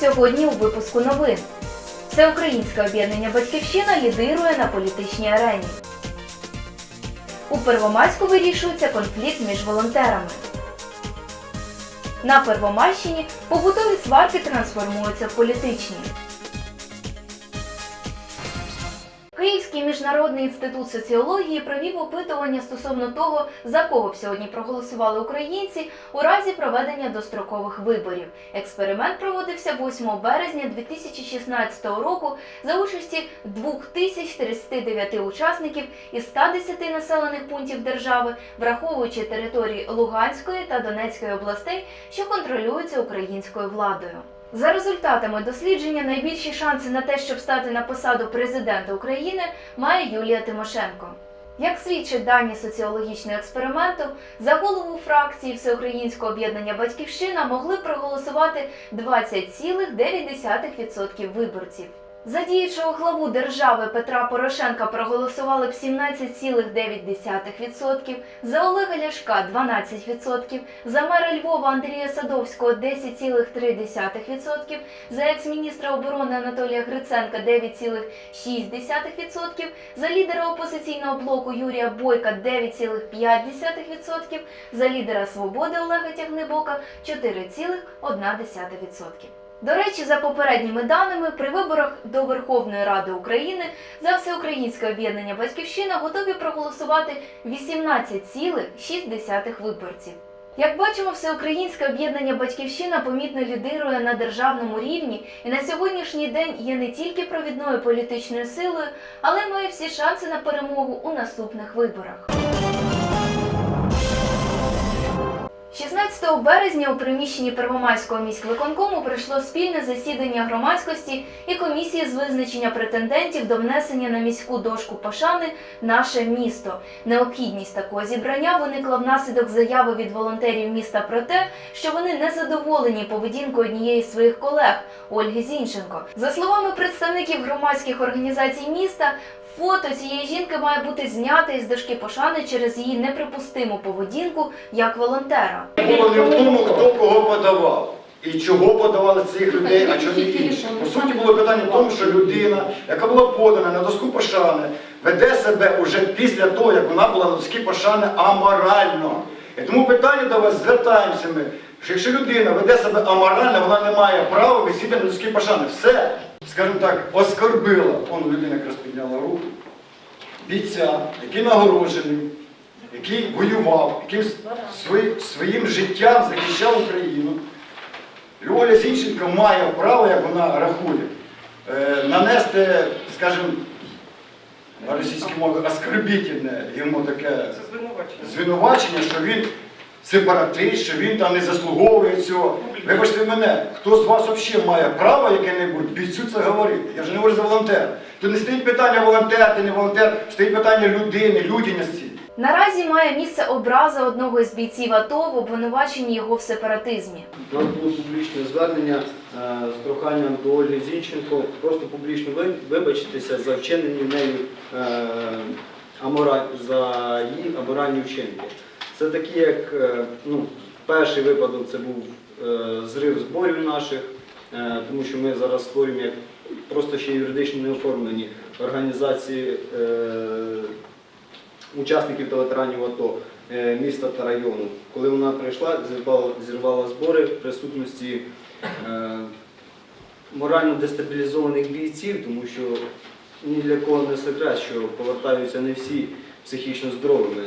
сьогодні у випуску новин. Всеукраїнське об'єднання Батьківщина лідирує на політичній арені. У Первомайську вирішується конфлікт між волонтерами. На Первомайщині побутові сварки трансформуються в політичні. Київський міжнародний інститут соціології провів опитування стосовно того, за кого б сьогодні проголосували українці у разі проведення дострокових виборів. Експеримент проводився 8 березня 2016 року за участі 2039 учасників із 110 населених пунктів держави, враховуючи території Луганської та Донецької областей, що контролюються українською владою. За результатами дослідження найбільші шанси на те, щоб стати на посаду президента України, має Юлія Тимошенко. Як свідчать дані соціологічного експерименту, за голову фракції Всеукраїнського об'єднання Батьківщина могли проголосувати 20,9% виборців. За діючого главу держави Петра Порошенка проголосували б 17,9%, за Олега Ляшка 12%, за мера Львова Андрія Садовського 10,3%, за екс-міністра оборони Анатолія Гриценка 9,6%, за лідера опозиційного блоку Юрія Бойка 9,5%, за лідера Свободи Олега Тягнебока 4,1%. До речі, за попередніми даними, при виборах до Верховної Ради України за всеукраїнське об'єднання Батьківщина готові проголосувати 18,6 виборців. Як бачимо, всеукраїнське об'єднання Батьківщина помітно лідирує на державному рівні і на сьогоднішній день є не тільки провідною політичною силою, але має всі шанси на перемогу у наступних виборах. 16 березня у приміщенні Первомайського міськвиконкому пройшло спільне засідання громадськості і комісії з визначення претендентів до внесення на міську дошку пошани наше місто. Необхідність такого зібрання виникла внаслідок заяви від волонтерів міста про те, що вони не задоволені поведінкою однієї з своїх колег Ольги Зінченко. За словами представників громадських організацій міста, Фото цієї жінки має бути знято із дошки пошани через її неприпустиму поведінку як волонтера. Було не в тому, хто кого подавав. І чого подавали цих людей, а чого не інших. По суті, було питання в тому, що людина, яка була подана на доску пошани, веде себе уже після того, як вона була на доскі пошани аморально. І тому питання до вас звертаємося ми, що якщо людина веде себе аморально, вона не має права висіти на доскі пошани. Все, скажімо так, оскорбила. Он людина якраз підняла руку. Бійця, який нагороджений, який воював, свої- своїм життям захищав Україну. Оля Зінченко має право, як вона рахує, е, нанести, скажімо, на російській мові оскорбітельне йому таке звинувачення, що він сепаратист, що він там не заслуговує цього. Вибачте мене, хто з вас взагалі має право яке-небудь бійцю це говорити? Я вже не говорю за волонтера. Тут не стоїть питання волонтер, ти не волонтер, стоїть питання людини, людяності. Наразі має місце образа одного із бійців АТО в обвинуваченні його в сепаратизмі. У нас було публічне звернення е, з проханням до Ольги Зінченко просто публічно вибачитися за вчинені нею е, амора... за її аморальні вчинки. Це такі, як е, ну, перший випадок це був е, зрив зборів наших, е, тому що ми зараз створюємо як просто ще юридично не оформлені організації. Учасників та ветеранів АТО міста та району. Коли вона прийшла, зірвала, зірвала збори в присутності е, морально дестабілізованих бійців, тому що ні для кого не секрет, що повертаються не всі психічно здоровими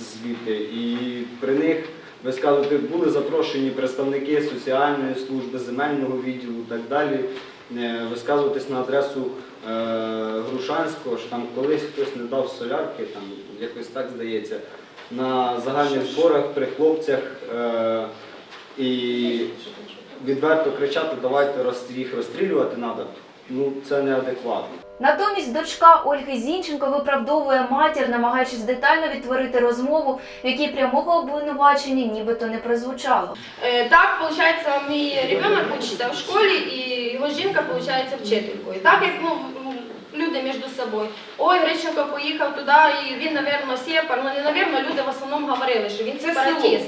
звідти. І при них висказувати були запрошені представники соціальної служби, земельного відділу і так далі. е, Висказуватись на адресу е, Грушанського, що там колись хтось не дав солярки, там якось так здається, на загальних зборах при хлопцях е, і відверто кричати, давайте роз- їх розстрілювати треба. Ну це неадекватно. Натомість дочка Ольги Зінченко виправдовує матір, намагаючись детально відтворити розмову, в якій прямого обвинувачення нібито не прозвучало. Е, Так, получается, мій ребенок учиться в школі, і його жінка, получается, вчителькою. Так як ну, люди між собою. Ой, Грищенко поїхав туди, і він, напевно, сепар. Ну, не напевно, люди в основному говорили, що він сепаратист.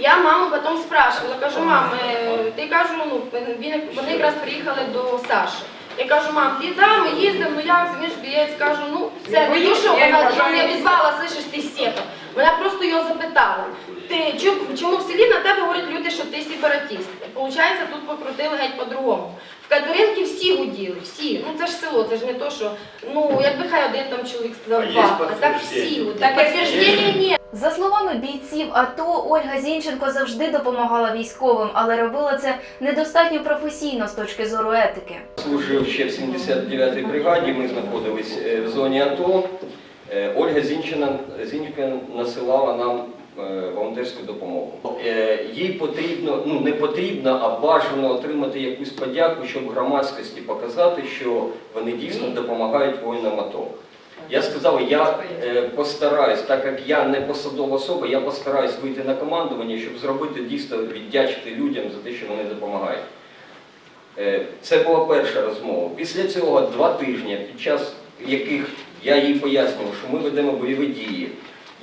Я маму потім спрашивала, кажу, мам, е, ти кажу, ну він вони якраз приїхали до Саші. Я кажу, мам, ти да, ми їздимо, ну як, він ж бієць, кажу, ну це не то, що вона що не обізвала, слышиш, ти сєта. Вона просто його запитала. Ти чому, чому в селі на тебе говорять люди, що ти сепаратист? Получається, тут покрутили геть по-другому. В Катеринки всі гуділи, всі. Ну це ж село, це ж не то, що ну якби хай один там чоловік сказав два, а так всі. підтвердження? Так підтвердження ні. За словами бійців АТО, Ольга Зінченко завжди допомагала військовим, але робила це недостатньо професійно з точки зору етики. Служив ще в 79-й бригаді, ми знаходились е, в зоні АТО. Е, Ольга Зінченка насилала нам е, волонтерську допомогу. Їй потрібно, ну не потрібно, а бажано отримати якусь подяку, щоб громадськості показати, що вони дійсно допомагають воїнам АТО. Я сказав, я е, постараюсь, так як я не посадова особа, я постараюсь вийти на командування, щоб зробити дійсно віддячити людям за те, що вони допомагають. Е, Це була перша розмова. Після цього два тижні, під час яких я їй пояснював, що ми ведемо бойові дії.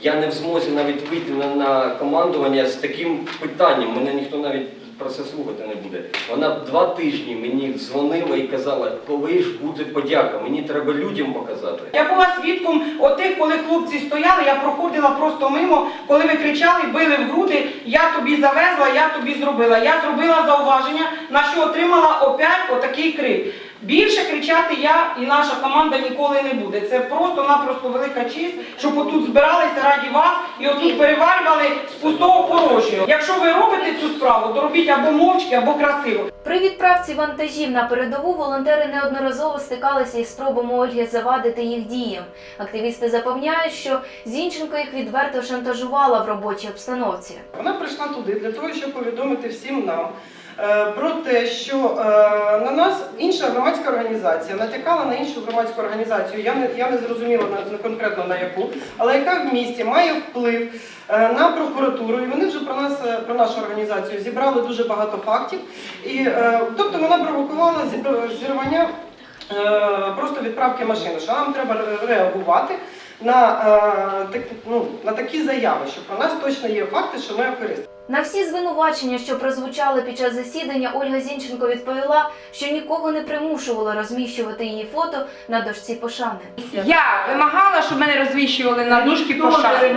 Я не в змозі навіть вийти на, на командування з таким питанням. Мене ніхто навіть про це слухати не буде. Вона два тижні мені дзвонила і казала, коли ж буде подяка, мені треба людям показати. Я була свідком отих, коли хлопці стояли, я проходила просто мимо, коли ви кричали, били в груди, я тобі завезла, я тобі зробила. Я зробила зауваження, на що отримала опять отакий крик. Більше кричати я і наша команда ніколи не буде. Це просто-напросто велика честь, щоб отут збиралися раді вас і отут переварювали з пустого порожнього. Якщо ви робите цю справу, то робіть або мовчки, або красиво. При відправці вантажів на передову волонтери неодноразово стикалися із спробами Ольги завадити їх діям. Активісти запевняють, що Зінченко їх відверто шантажувала в робочій обстановці. Вона прийшла туди для того, щоб повідомити всім нам про те, що е, на нас інша громадська організація натякала на іншу громадську організацію. Я не я не зрозуміла конкретно на яку, але яка в місті має вплив е, на прокуратуру. І вони вже про нас е, про нашу організацію зібрали дуже багато фактів. І е, тобто вона провокувала зірвання е, просто відправки машини, що нам треба реагувати на, е, ну, на такі заяви, що про нас точно є факти, що ми аферисти. На всі звинувачення, що прозвучали під час засідання, Ольга Зінченко відповіла, що нікого не примушувала розміщувати її фото на дошці пошани. Я вимагала, щоб мене розвіщували на дужки пошани.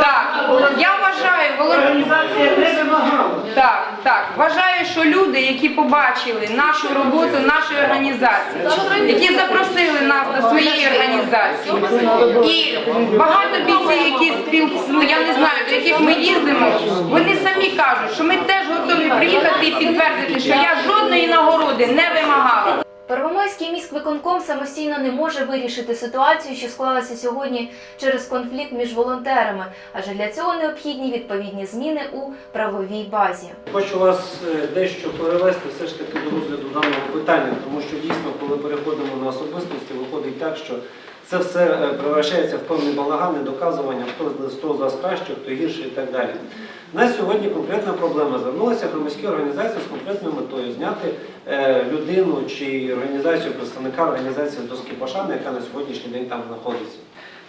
Так, я вважаю, Володь... Так, так. Вважаю, що люди, які побачили нашу роботу, нашої організації, які запросили нас до своєї організації, і багато бійців, які спіл... ну я не знаю, до яких ми їздимо, вони самі кажуть, що ми теж готові приїхати і підтвердити, що я жодної нагороди не вимагала. Первомайський міськвиконком самостійно не може вирішити ситуацію, що склалася сьогодні через конфлікт між волонтерами, адже для цього необхідні відповідні зміни у правовій базі. Хочу вас е, дещо перевести все ж таки до розгляду даного питання, тому що дійсно, коли переходимо на особистості, виходить так, що це все е, превращається в певний балаган, недоказування, хто з вас краще, хто гірше і так далі. У нас сьогодні конкретна проблема. Звернулася громадські організації з конкретною метою зняти е, людину чи організацію, представника організації доски пошани, яка на сьогоднішній день там знаходиться.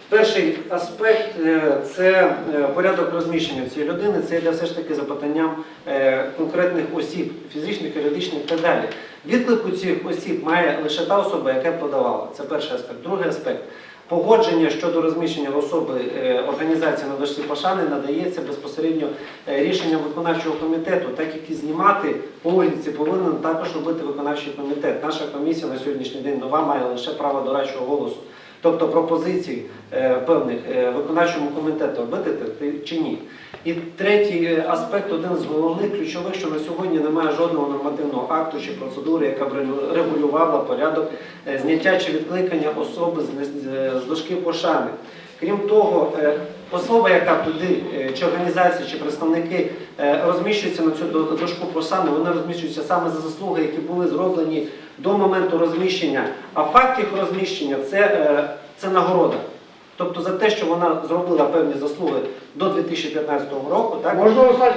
Перший аспект е, це порядок розміщення цієї людини, це для все ж таки запитанням конкретних осіб, фізичних, юридичних і так далі. Відклик у цих осіб має лише та особа, яка подавала. Це перший аспект. Другий аспект. Погодження щодо розміщення особи е, організації на дошці пошани надається безпосередньо е, рішенням виконавчого комітету, так як і знімати по вулиці повинен також робити виконавчий комітет. Наша комісія на сьогоднішній день нова має лише право дорадчого голосу. Тобто пропозиції е, певних е, виконавчому комітету робити чи ні. І третій е, аспект, один з головних ключових, що на сьогодні немає жодного нормативного акту чи процедури, яка б регулювала порядок зняття чи відкликання особи з- дошки пошани. Крім того, особа, яка туди, чи організація, чи представники розміщуються на цю дошку пошани, вони розміщуються саме за заслуги, які були зроблені до моменту розміщення. А факт їх розміщення це, е, це нагорода. Тобто за те, що вона зробила певні заслуги до 2015 року, так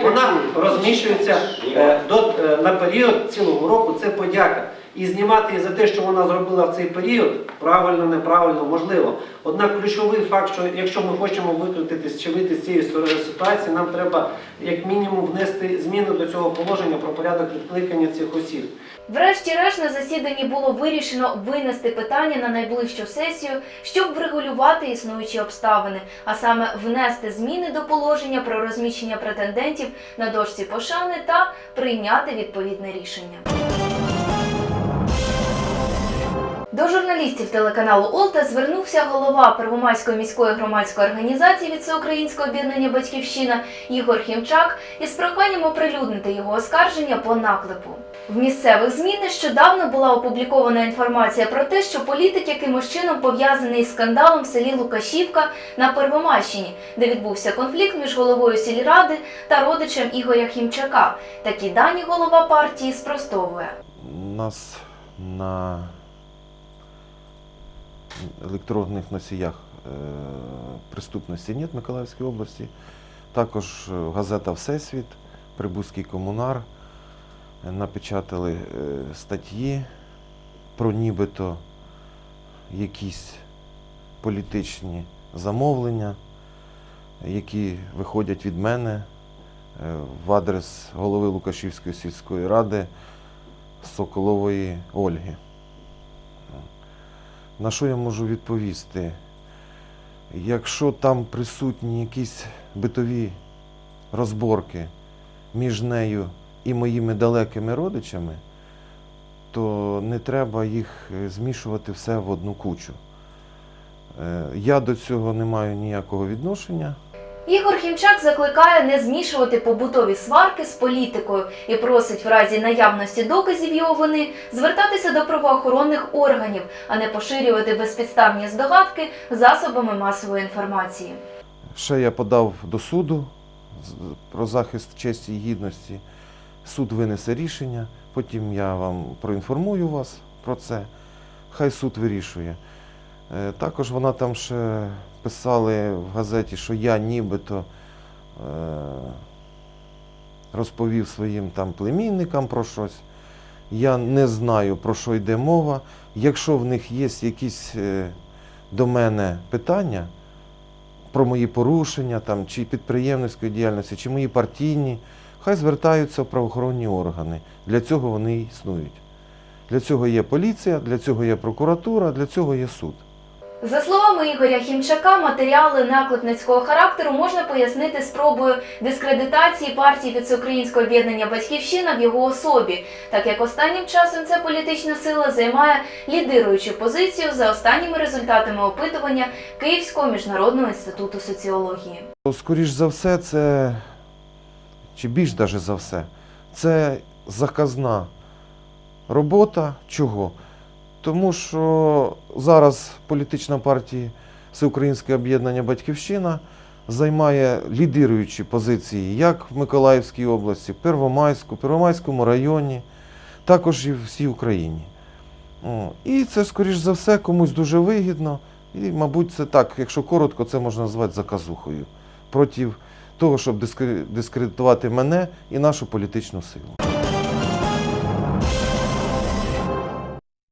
вона розміщується е, до, е, на період цілого року. Це подяка. І знімати її за те, що вона зробила в цей період, правильно, неправильно, можливо. Однак ключовий факт, що якщо ми хочемо викрутитись чи вийти з цієї ситуації, нам треба як мінімум внести зміни до цього положення про порядок відкликання цих осіб. Врешті-решт на засіданні було вирішено винести питання на найближчу сесію, щоб врегулювати існуючі обставини, а саме внести зміни до положення про розміщення претендентів на дошці пошани та прийняти відповідне рішення. До журналістів телеканалу Олта звернувся голова Первомайської міської громадської організації від Всеукраїнського об'єднання Батьківщина Ігор Хімчак із проханням оприлюднити його оскарження по наклепу. В місцевих ЗМІ нещодавно була опублікована інформація про те, що політик якимось чином пов'язаний із скандалом в селі Лукашівка на Первомайщині, де відбувся конфлікт між головою сільради та родичем Ігоря Хімчака. Такі дані голова партії спростовує. Нас на електронних носіях е, преступності нет в Миколаївській області. Також е, газета Всесвіт, Прибузький комунар напечатали е, статті про нібито якісь політичні замовлення, які виходять від мене в адрес голови Лукашівської сільської ради Соколової Ольги. На що я можу відповісти? Якщо там присутні якісь битові розборки між нею і моїми далекими родичами, то не треба їх е, змішувати все в одну кучу. Е, Я до цього не маю ніякого відношення. Ігор Хімчак закликає не змішувати побутові сварки з політикою і просить в разі наявності доказів його вини звертатися до правоохоронних органів, а не поширювати безпідставні здогадки засобами масової інформації. Ще я подав до суду про захист честі і гідності. Суд винесе рішення, потім я вам проінформую вас про це. Хай суд вирішує. Е, Також вона там ще писали в газеті, що я нібито е, розповів своїм там племінникам про щось. Я не знаю, про що йде мова. Якщо в них є якісь е, до мене питання, про мої порушення, там, чи підприємницької діяльності, чи мої партійні, хай звертаються в правоохоронні органи. Для цього вони існують. Для цього є поліція, для цього є прокуратура, для цього є суд. За словами Ігоря Хімчака, матеріали наклепницького характеру можна пояснити спробою дискредитації партії Всеукраїнського об'єднання Батьківщина в його особі, так як останнім часом ця політична сила займає лідируючу позицію за останніми результатами опитування Київського міжнародного інституту соціології. Скоріш за все, це, чи більш даже за все, це заказна робота. Чого? Тому що зараз політична партія Всеукраїнське об'єднання Батьківщина займає лідируючі позиції як в Миколаївській області, Первомайську, Первомайському районі, також і в всій Україні. І це, скоріш за все, комусь дуже вигідно. І, мабуть, це так, якщо коротко, це можна назвати заказухою проти того, щоб дискре- дискредитувати мене і нашу політичну силу.